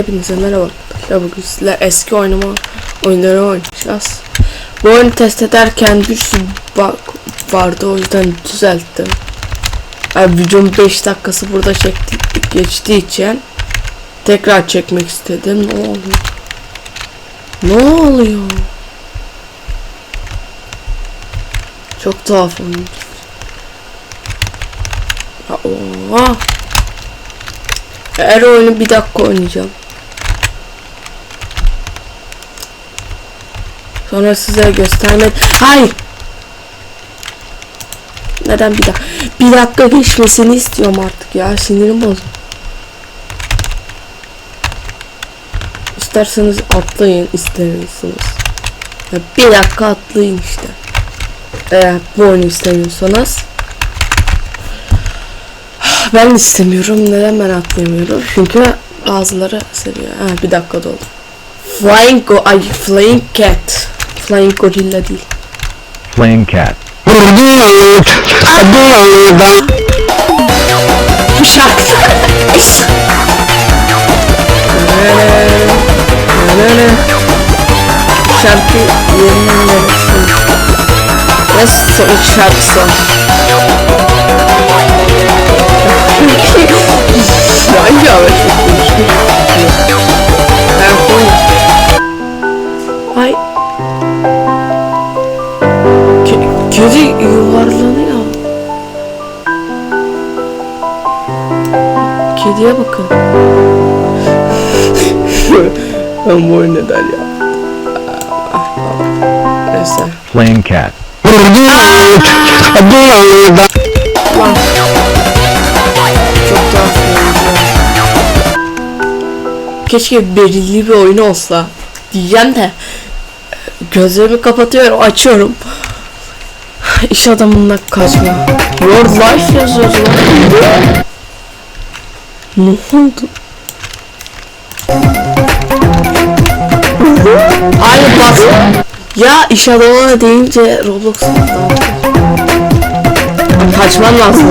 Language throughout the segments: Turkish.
Hepinize merhaba arkadaşlar. Bugün sizler eski oynama oyunları oynayacağız. Bu oyunu test ederken bir sürü bug vardı o yüzden düzelttim. Yani videonun 5 dakikası burada çekti, geçtiği için tekrar çekmek istedim. Ne oluyor? Ne oluyor? Çok tuhaf oyun. Ya, oha. Her oyunu bir dakika oynayacağım. Sonra size göstermek... Hayır! Neden bir dakika? Bir dakika geçmesini istiyorum artık ya. Sinirim bozuldu. İsterseniz atlayın, istemiyorsunuz. Ya bir dakika atlayın işte. Eğer bu oyunu istemiyorsanız. Ben istemiyorum. Neden ben atlayamıyorum? Çünkü bazıları seviyor. Ha bir dakika doldu. Flying go ay flying cat. Flying gorilla değil. Flame cat. Bu şarkı. Şarkı yerinden neresi? Nasıl son şarkısı? Hangi hava Ben kedi yuvarlanıyor. Kediye bakın. ben bu oyunu neden ya? Neyse. Flame cat. Çok tuhaf oyun. Keşke belirli bir oyun olsa diyeceğim de gözlerimi kapatıyorum açıyorum iş adamından kaçma your life yazıyor lan ne oldu Hayır bas ya iş adamına deyince Roblox'ta Kaçman lazım.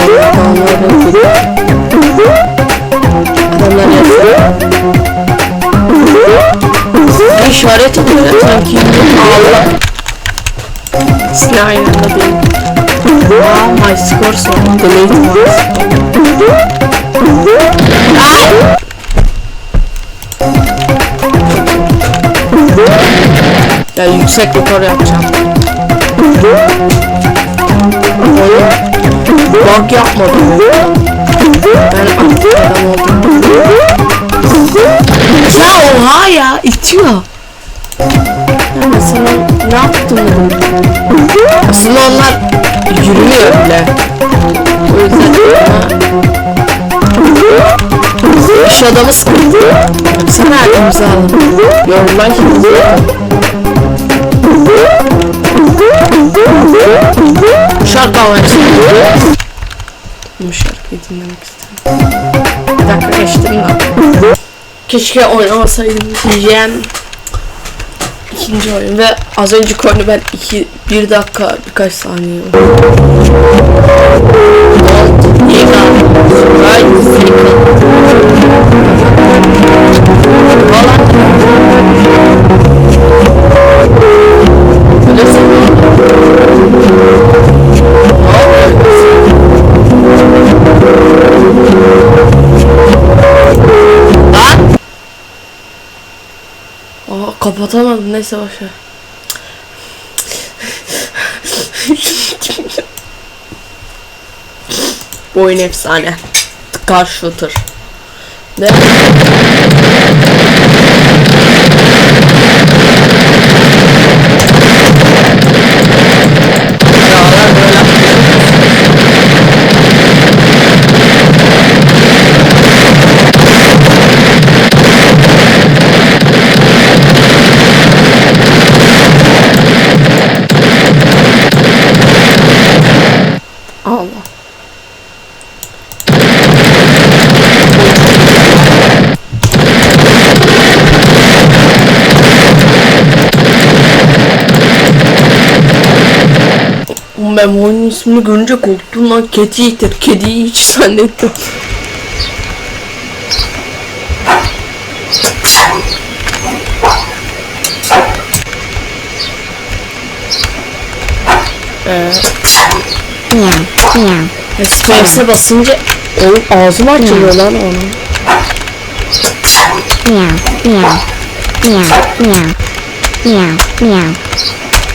Adamlar yazıyor. İşaret ediyor sanki. Allah. Aynı anda değil. Aa, my score. Ay! Ya yüksek rekor yapacağım. Oyun bug yapmadım. Ben aktif adam oldum. Ya oha ya itiyor. Ya mesela ne yaptım dedim. Aslında onlar yürümüyor bile. O yüzden ha. İş adamı sıkıntı. Baksana elimize alın. Yorumlar Şarkı almak istiyorum. Bu şarkıyı dinlemek istiyorum. Bir dakika geçtim lan. Keşke oynamasaydım diyeceğim. İkinci oyun ve az önceki oyunu ben iki, bir dakika birkaç saniye. Niye kapatamadım neyse boşver. Bu oyun efsane. Car shooter. Ne? ben bu oyunun ismini görünce korktum lan. Kedi yeter. Kediyi hiç zannettim. Ee, Space'e basınca Oğlum ağzım açılıyor lan onun. Miau, miau, miau, miau, miau, miau,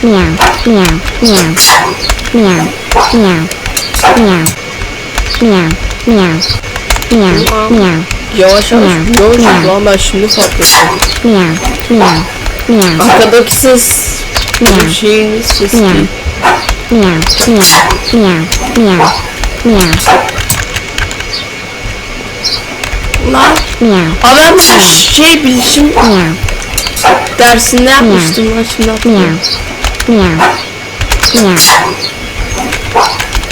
miau, miau, miau. Yavaş yavaş yavaş lan ben şimdi fark ettim. Arkadaki ses bu şeyin sesi değil. Lan Aa ben bunu şey bilişim dersinde yapmıştım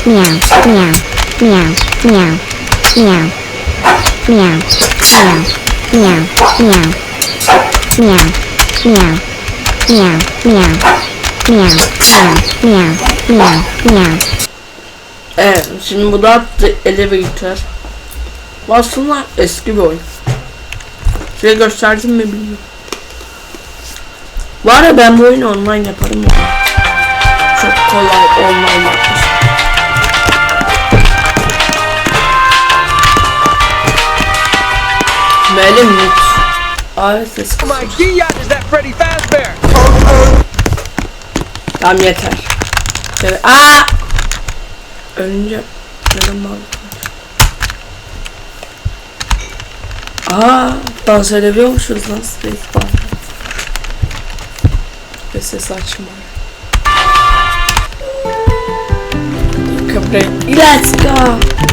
lan şimdi hatırlıyorum. Evet şimdi bu da Elevator. Bu aslında eski bir oyun. Size gösterdim mi bilmiyorum. Var ya ben bu oyunu online yaparım ya. Çok kolay online yapmış. Melim Mut. Ay ses Oh my god, is that Freddy Fazbear? Tamam yeter. Şöyle aa Önce neden bağlı? Aa dans edebiliyormuşuz lan Space Bar. Ve ses açma. Let's go.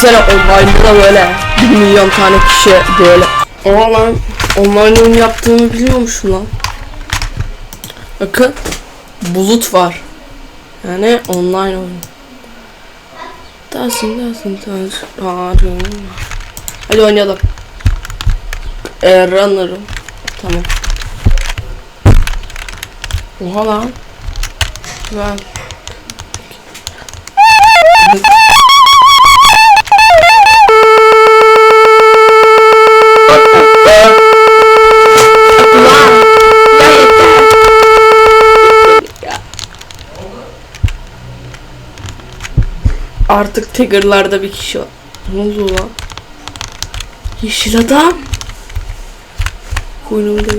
Düşünsene online'da da böyle 1 milyon tane kişi böyle. Aa lan online oyun yaptığımı biliyormuşum lan. Bakın bulut var. Yani online oyun. Dansın dansın dansın. Hadi oynayalım. Ee, runner'ım. Tamam. Oha lan. Ben. Artık Tigger'larda bir kişi var. Ne oldu lan? Yeşil adam. Koynumda.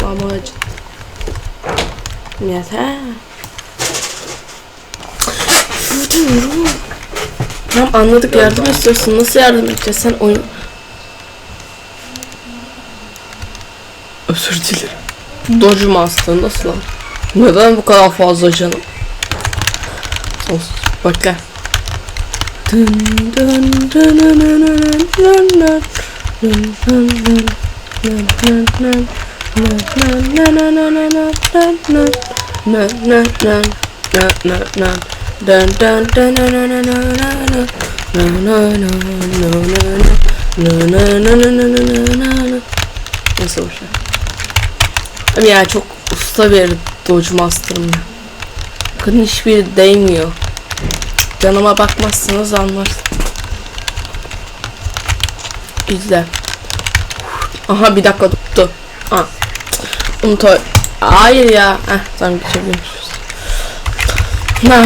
Mama acıdı. Yeter. Şuradan Tamam anladık yardım istiyorsun. Nasıl yardım edeceğiz? Sen oyun... Özür dilerim. Dodge Master nasıl lan? Neden bu kadar fazla canım? Olsun. Na na. Nasıl şey? Abi ya çok usta bir Dodge Master'ım ya. Bakın hiçbiri değmiyor. Canıma bakmazsanız anlarsın. İzle. Aha bir dakika tuttu. Ha. Unut o- Hayır ya. Heh, tamam geçebiliyormuşuz. Ha.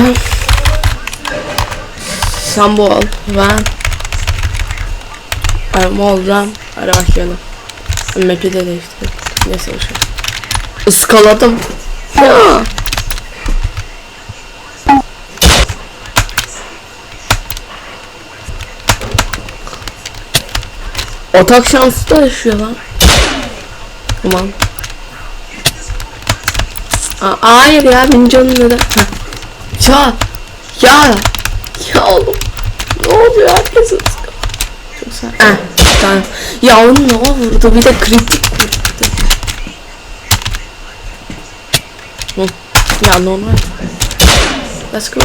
Sen bu ol. Ben. I'm all ram. Hadi başlayalım. Map'i de değiştirdim. Neyse boşver. Iskaladım. Ya. Otak şansı da yaşıyor lan. Aman. Aa, hayır ya benim canım neden? Ya. Ya. Ya oğlum. Ne oluyor herkes ıskaladı. Çok sağ. Heh. Tamam. Ya onun ne olurdu bir de kritik vurdu. Hı. Ya normal. Let's go.